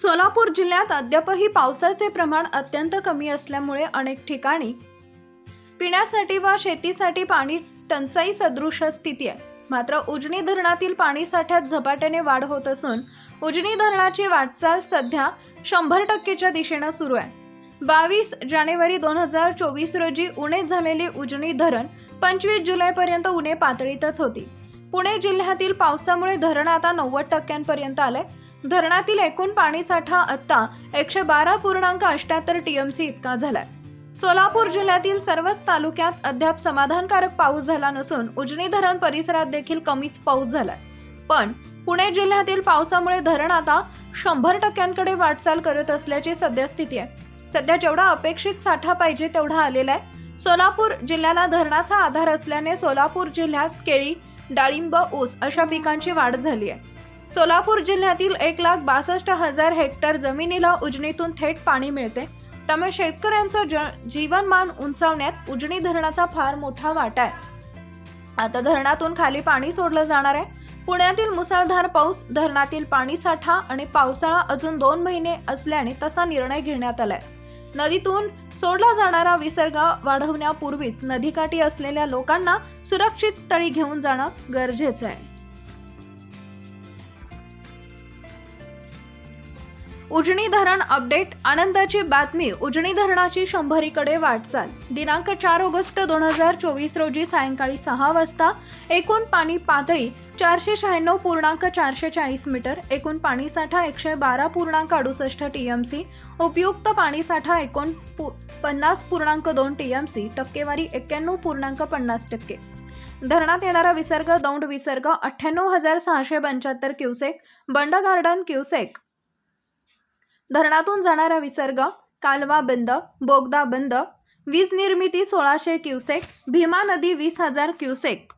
सोलापूर जिल्ह्यात अद्यापही पावसाचे प्रमाण अत्यंत कमी असल्यामुळे अनेक ठिकाणी पिण्यासाठी व शेतीसाठी पाणी टंचाई सदृश स्थिती आहे. मात्र उजनी धरणातील पाणी साठ्यात झपाट्याने वाढ होत असून उजनी धरणाची वाटचाल सध्या शंभर टक्केच्या दिशेनं सुरू आहे. बावीस जानेवारी दोन हजार चोवीस रोजी उणे झालेली उजनी धरण पंचवीस जुलैपर्यंत उणे पातळीतच होती. पुणे जिल्ह्यातील पावसामुळे धरण आता नव्वद टक्क्यांपर्यंत आलंय. धरणातील एकूण पाणीसाठा आत्ता एकशे बारा पूर्णांक अठ्याहत्तर टीएमसी इतका झालाय. सोलापूर जिल्ह्यातील सर्वच तालुक्यात अद्याप समाधानकारक पाऊस झाला नसून उजनी धरण परिसरात देखील कमीच पाऊस झालाय. पण पुणे जिल्ह्यातील पावसामुळे धरण आता शंभर टक्क्यांकडे वाटचाल करत असल्याची सद्यस्थिती आहे. सध्या जेवढा अपेक्षित साठा पाहिजे तेवढा आलेला आहे. सोलापूर जिल्ह्याला धरणाचा आधार असल्याने सोलापूर जिल्ह्यात केळी डाळिंब ऊस अशा पिकांची वाढ झाली आहे. सोलापूर जिल्ह्यातील एक लाख बासष्ट हजार हेक्टर जमिनीला उजनीतून थेट पाणी मिळते. त्यामुळे शेतकऱ्यांचं ज जीवनमान उंचावण्यात उजनी धरणाचा फार मोठा वाटा आहे. आता धरणातून खाली पाणी सोडलं जाणार आहे. पुण्यातील मुसळधार पाऊस धरणातील पाणीसाठा आणि पावसाळा अजून दोन महिने असल्याने तसा निर्णय घेण्यात आलाय. नदीतून सोडला जाणारा विसर्ग वाढवण्यापूर्वीच नदीकाठी असलेल्या लोकांना सुरक्षित स्थळी घेऊन जाणं गरजेचं आहे. उजनी धरण अपडेट आनंदाची बातमी उजनी धरणाची शंभरीकडे वाटचाल. दिनांक चार ऑगस्ट दोन हजार चोवीस रोजी सायंकाळी सहा वाजता एकूण पाणी पातळी चारशे शहाण्णव पूर्णांक चारशे चाळीस मीटर एकूण पाणीसाठा एकशे बारा पूर्णांक अडुसष्ट टी एम सी उपयुक्त पाणीसाठा एकूण पु पन्नास पूर्णांक दोन टी एम सी टक्केवारी एक्क्याण्णव पूर्णांक पन्नास टक्के. धरणात येणारा विसर्ग दौंड विसर्ग अठ्ठ्याण्णव हजार सहाशे पंच्याहत्तर क्युसेक बंड गार्डन क्युसेक धरणातून जाणारा विसर्ग कालवा बंद बोगदा बंद वीज निर्मिती सोळाशे क्युसेक भीमा नदी वीस हजार क्युसेक.